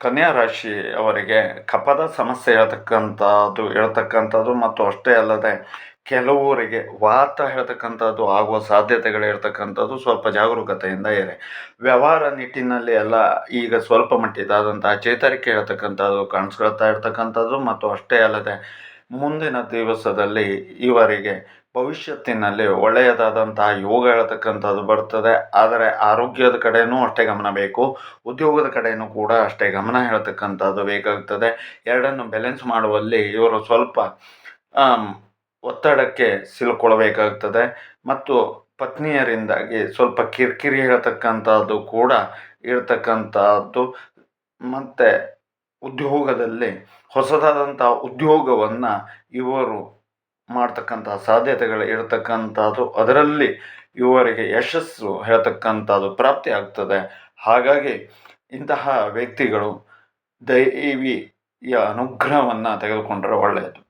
ಕನ್ಯಾ ರಾಶಿ ಅವರಿಗೆ ಕಪದ ಸಮಸ್ಯೆ ಹೇಳ್ತಕ್ಕಂಥದ್ದು ಹೇಳ್ತಕ್ಕಂಥದ್ದು ಮತ್ತು ಅಷ್ಟೇ ಅಲ್ಲದೆ ಕೆಲವರಿಗೆ ವಾತ ಹೇಳ್ತಕ್ಕಂಥದ್ದು ಆಗುವ ಸಾಧ್ಯತೆಗಳು ಇರ್ತಕ್ಕಂಥದ್ದು ಸ್ವಲ್ಪ ಜಾಗರೂಕತೆಯಿಂದ ಇದೆ ವ್ಯವಹಾರ ನಿಟ್ಟಿನಲ್ಲಿ ಎಲ್ಲ ಈಗ ಸ್ವಲ್ಪ ಮಟ್ಟಿದಾದಂತಹ ಚೇತರಿಕೆ ಹೇಳ್ತಕ್ಕಂಥದ್ದು ಕಾಣಿಸ್ಕೊಳ್ತಾ ಇರ್ತಕ್ಕಂಥದ್ದು ಮತ್ತು ಅಷ್ಟೇ ಅಲ್ಲದೆ ಮುಂದಿನ ದಿವಸದಲ್ಲಿ ಇವರಿಗೆ ಭವಿಷ್ಯತ್ತಿನಲ್ಲಿ ಒಳ್ಳೆಯದಾದಂತಹ ಯೋಗ ಹೇಳ್ತಕ್ಕಂಥದ್ದು ಬರ್ತದೆ. ಆದರೆ ಆರೋಗ್ಯದ ಕಡೆಯೂ ಅಷ್ಟೇ ಗಮನ ಬೇಕು. ಉದ್ಯೋಗದ ಕಡೆಯೂ ಕೂಡ ಅಷ್ಟೇ ಗಮನ ಹೇಳ್ತಕ್ಕಂಥದ್ದು ಬೇಕಾಗ್ತದೆ. ಎರಡನ್ನು ಬ್ಯಾಲೆನ್ಸ್ ಮಾಡುವಲ್ಲಿ ಇವರು ಸ್ವಲ್ಪ ಒತ್ತಡಕ್ಕೆ ಸಿಲುಕೊಳ್ಬೇಕಾಗ್ತದೆ. ಮತ್ತು ಪತ್ನಿಯರಿಂದಾಗಿ ಸ್ವಲ್ಪ ಕಿರಿಕಿರಿ ಹೇಳ್ತಕ್ಕಂಥದ್ದು ಕೂಡ ಇರ್ತಕ್ಕಂಥದ್ದು. ಮತ್ತು ಉದ್ಯೋಗದಲ್ಲಿ ಹೊಸದಾದಂಥ ಉದ್ಯೋಗವನ್ನು ಇವರು ಮಾಡ್ತಕ್ಕಂಥ ಸಾಧ್ಯತೆಗಳು ಇರತಕ್ಕಂಥದ್ದು, ಅದರಲ್ಲಿ ಇವರಿಗೆ ಯಶಸ್ಸು ಹೇಳ್ತಕ್ಕಂಥದ್ದು ಪ್ರಾಪ್ತಿ ಆಗ್ತದೆ. ಹಾಗಾಗಿ ಇಂತಹ ವ್ಯಕ್ತಿಗಳು ದೈವಿಯ ಅನುಗ್ರಹವನ್ನು ತೆಗೆದುಕೊಂಡರೆ ಒಳ್ಳೆಯದು.